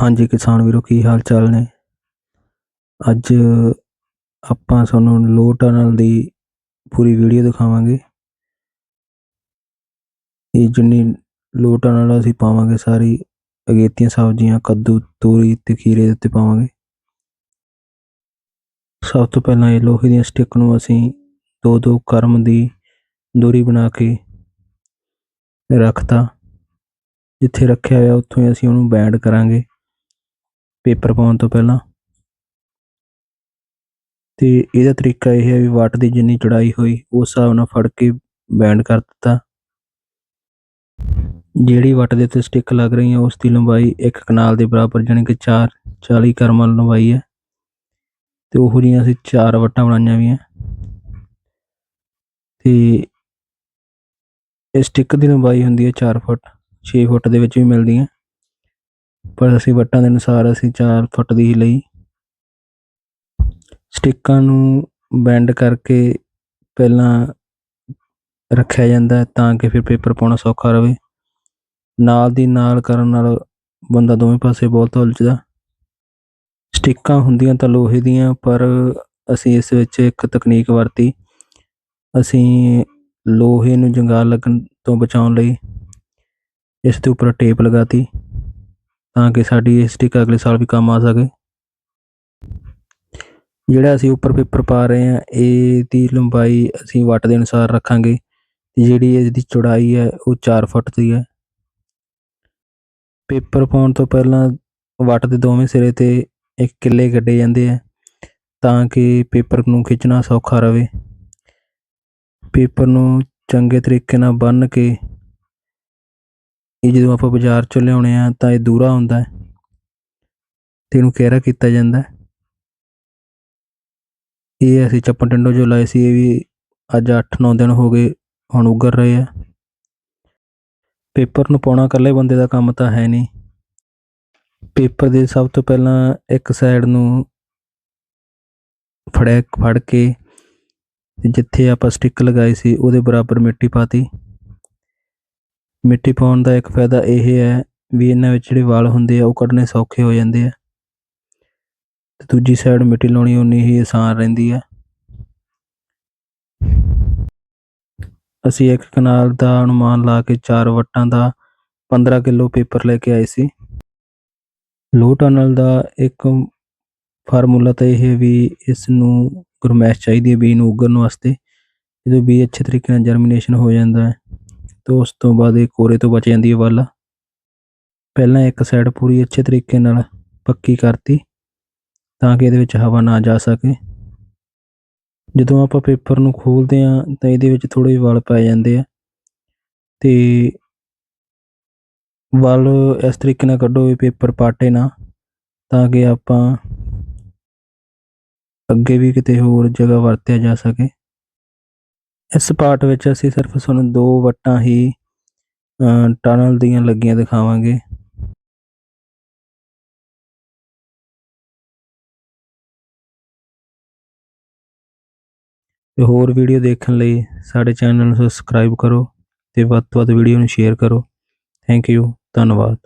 ਹਾਂਜੀ, ਕਿਸਾਨ ਵੀਰੋ, ਕੀ ਹਾਲ ਚਾਲ ਨੇ? ਅੱਜ ਆਪਾਂ ਤੁਹਾਨੂੰ ਲੋ ਟਨਲ ਦੀ ਪੂਰੀ ਵੀਡੀਓ ਦਿਖਾਵਾਂਗੇ। ਇਹ ਜਿੰਨੀ ਲੋ ਟਨਲ ਅਸੀਂ ਪਾਵਾਂਗੇ ਸਾਰੀ ਅਗੇਤੀਆਂ ਸਬਜ਼ੀਆਂ, ਕੱਦੂ, ਤੋਰੀ ਤੇ ਖੀਰੇ ਦੇ ਉੱਤੇ ਪਾਵਾਂਗੇ। ਸਭ ਤੋਂ ਪਹਿਲਾਂ ਇਹ ਲੋਹੇ ਦੀਆਂ ਸਟਿੱਕ ਨੂੰ ਅਸੀਂ ਦੋ ਦੋ ਕਰਮ ਦੀ ਦੂਰੀ ਬਣਾ ਕੇ ਰੱਖਤਾ। ਜਿੱਥੇ ਰੱਖਿਆ ਹੋਇਆ, ਉੱਥੋਂ ਹੀ ਅਸੀਂ ਉਹਨੂੰ ਬੈਂਡ ਕਰਾਂਗੇ। ਪੇਪਰ ਪਾਉਣ ਤੋਂ ਪਹਿਲਾਂ। ਤੇ ਇਹਦਾ ਤਰੀਕਾ ਇਹ ਹੈ ਵੀ ਵਾਟ ਦੀ ਜਿੰਨੀ ਚੜਾਈ ਹੋਈ, ਉਸ ਹਿਸਾਬ ਨਾਲ ਫੜ ਕੇ ਬੈਂਡ ਕਰ ਦਿੱਤਾ। ਜਿਹੜੀ ਵੱਟ ਦੇ ਉੱਤੇ ਸਟਿੱਕ ਲੱਗ ਰਹੀ ਹੈ, ਉਸ ਦੀ ਲੰਬਾਈ ਇੱਕ ਕਨਾਲ ਦੇ ਬਰਾਬਰ ਜਾਣੀ ਕਿ 4 40 ਕਰਮਾਂ ਲੰਬਾਈ ਹੈ। ਤੇ ਉਹ ਜਿਹੀਆਂ ਅਸੀਂ ਚਾਰ ਵੱਟਾਂ ਬਣਾਈਆਂ ਵੀ ਹੈ ਤੇ ਇਹ ਸਟਿੱਕ ਦੀ ਲੰਬਾਈ ਹੁੰਦੀ ਹੈ 4 ਫੁੱਟ 6 ਫੁੱਟ ਦੇ ਵਿੱਚ ਵੀ ਮਿਲਦੀਆਂ ਪਰ ਅਸੀਂ ਵੱਟਾਂ ਦੇ ਅਨੁਸਾਰ ਅਸੀਂ 4 ਫੁੱਟ ਦੀ ਹੀ ਲਈ। ਸਟਿੱਕਾਂ ਨੂੰ ਬੈਂਡ ਕਰਕੇ ਪਹਿਲਾਂ ਰੱਖਿਆ ਜਾਂਦਾ ਹੈ ਤਾਂ ਕਿ ਫਿਰ ਪੇਪਰ ਪਾਉਣਾ ਸੌਖਾ ਰਹੇ। ਨਾਲ ਦੀ ਨਾਲ ਕਰਨ ਨਾਲ ਬੰਦਾ ਦੋਵੇਂ ਪਾਸੇ ਬਹੁਤ ਉਲਝਦਾ। ਸਟਿੱਕਾਂ ਹੁੰਦੀਆਂ ਤਾਂ ਲੋਹੇ ਦੀਆਂ, ਪਰ ਅਸੀਂ ਇਸ ਵਿੱਚ ਇੱਕ ਤਕਨੀਕ ਵਰਤੀ। ਅਸੀਂ ਲੋਹੇ ਨੂੰ ਜੰਗਾਲ ਲੱਗਣ ਤੋਂ ਬਚਾਉਣ ਲਈ ਇਸ ਦੇ ਉੱਪਰ ਟੇਪ ਲਗਾਤੀ। ਤਾਂ ਕਿ ਸਾਡੀ ਇਹ ਸਟਿੱਕ ਅਗਲੇ ਸਾਲ ਵੀ ਕੰਮ ਆ ਸਕੇ। ਜਿਹੜਾ ਅਸੀਂ ਉੱਪਰ ਪੇਪਰ ਪਾ ਰਹੇ ਹਾਂ, ਇਹਦੀ ਲੰਬਾਈ ਅਸੀਂ ਵੱਟ ਦੇ ਅਨੁਸਾਰ ਰੱਖਾਂਗੇ ਤੇ ਜਿਹੜੀ ਦੀ ਚੌੜਾਈ ਹੈ, ਉਹ 4 ਫੁੱਟ ਦੀ ਹੈ। ਪੇਪਰ ਪਾਉਣ ਤੋਂ ਪਹਿਲਾਂ ਵੱਟ ਦੇ ਦੋਵੇਂ ਸਿਰੇ ਤੇ ਇੱਕ ਕਿੱਲੇ ਕੱਢੇ ਜਾਂਦੇ ਆ, ਤਾਂ ਕਿ ਪੇਪਰ ਨੂੰ ਖਿੱਚਣਾ ਸੌਖਾ ਰਹੇ ਪੇਪਰ ਨੂੰ ਚੰਗੇ ਤਰੀਕੇ ਨਾਲ ਬੰਨ ਕੇ ਇਹ ਜਦੋਂ ਆਪਾਂ ਬਾਜ਼ਾਰ ਚੋਂ ਲਿਆਉਣੇ ਆ ਤਾਂ ਇਹ ਦੂਰਾ ਹੁੰਦਾ ਹੈ ਤੇ ਇਹਨੂੰ ਕਿਹਰਾ ਕੀਤਾ ਜਾਂਦਾ ਹੈ? ਇਹ ਅਸੀਂ ਚੱਪਣ ਟੰਡੋ ਜੋ ਲਾਏ ਸੀ, ਇਹ ਵੀ ਅੱਜ 8-9 ਦਿਨ ਹੋ ਗਏ ਹੁਣ ਉਗਰ ਰਹੇ ਆ। ਪੇਪਰ ਨੂੰ ਪਾਉਣਾ ਇਕੱਲੇ ਬੰਦੇ ਦਾ ਕੰਮ ਤਾਂ ਹੈ ਨਹੀਂ। ਪੇਪਰ ਦੇ ਸਭ ਤੋਂ ਪਹਿਲਾਂ ਇੱਕ ਸਾਈਡ ਨੂੰ ਫੜਿਆ, ਫੜ ਕੇ ਜਿੱਥੇ ਆਪਾਂ ਸਟਿੱਕ ਲਗਾਈ ਸੀ, ਉਹਦੇ ਬਰਾਬਰ ਮਿੱਟੀ ਪਾਤੀ। ਮਿੱਟੀ ਪਾਉਣ ਦਾ ਇੱਕ ਫਾਇਦਾ ਇਹ ਹੈ ਵੀ ਇਹਨਾਂ ਵਿੱਚ ਜਿਹੜੇ ਵਾਲ ਹੁੰਦੇ ਆ ਉਹ ਕੱਢਣੇ ਸੌਖੇ ਹੋ ਜਾਂਦੇ ਆ। ਤੇ ਦੂਜੀ ਸਾਈਡ ਮਿੱਟੀ ਲਾਉਣੀ ਉਨੀ ਹੀ ਆਸਾਨ ਰਹਿੰਦੀ ਹੈ ਅਸੀਂ ਇੱਕ ਕਨਾਲ ਦਾ ਅਨੁਮਾਨ ਲਾ ਕੇ ਚਾਰ ਵੱਟਾਂ ਦਾ 15 ਕਿਲੋ ਪੇਪਰ ਲੈ ਕੇ ਆਏ ਸੀ। ਲੋ ਟਨਲ ਦਾ ਇੱਕ ਫਾਰਮੂਲਾ ਤਾਂ ਇਹ ਹੈ ਵੀ ਇਸ ਨੂੰ ਗਰਮੈਸ਼ ਚਾਹੀਦੀ ਹੈ ਬੀ ਨੂੰ ਉਗਣ ਵਾਸਤੇ। ਜਦੋਂ ਬੀ ਅੱਛੇ ਤਰੀਕੇ ਨਾਲ ਜਰਮੀਨੇਸ਼ਨ ਹੋ ਜਾਂਦਾ ਹੈ ਤਾਂ ਉਸ ਤੋਂ ਬਾਅਦ ਇਹ ਕੋਰੇ ਤੋਂ ਬਚ ਜਾਂਦੀ ਹੈ ਵੱਲ। ਪਹਿਲਾਂ ਇੱਕ ਸਾਈਡ ਪੂਰੀ ਅੱਛੇ ਤਰੀਕੇ ਨਾਲ ਪੱਕੀ ਕਰਤੀ ਤਾਂ ਕਿ ਇਹਦੇ ਵਿੱਚ ਹਵਾ ਨਾ ਜਾ ਸਕੇ। ਜਦੋਂ ਆਪਾਂ ਪੇਪਰ ਨੂੰ ਖੋਲਦੇ ਆ ਤਾਂ ਇਹਦੇ ਵਿੱਚ ਥੋੜੇ ਵਾਲ ਪੈ ਜਾਂਦੇ ਆ ਤੇ ਵਾਲ ਇਸ ਤਰੀਕੇ ਨਾਲ ਕੱਢੋ ਵੀ ਪੇਪਰ ਪਾਟੇ ਨਾ ਤਾਂ ਕਿ ਆਪਾਂ ਅੱਗੇ ਵੀ ਕਿਤੇ ਹੋਰ ਜਗ੍ਹਾ ਵਰਤਿਆ ਜਾ ਸਕੇ। ਇਸ ਪਾਰਟ ਵਿੱਚ ਅਸੀਂ ਸਿਰਫ ਤੁਹਾਨੂੰ ਦੋ ਵੱਟਾਂ ਹੀ ਟਨਲ ਦੀਆਂ ਲੱਗੀਆਂ ਦਿਖਾਵਾਂਗੇ। ਤੇ ਹੋਰ ਵੀਡੀਓ ਦੇਖਣ ਲਈ ਸਾਡੇ ਚੈਨਲ ਨੂੰ ਸਬਸਕ੍ਰਾਈਬ ਕਰੋ ਤੇ ਵੱਧ ਤੋਂ ਵੱਧ ਵੀਡੀਓ ਨੂੰ ਸ਼ੇਅਰ ਕਰੋ। ਥੈਂਕ ਯੂ, ਧੰਨਵਾਦ।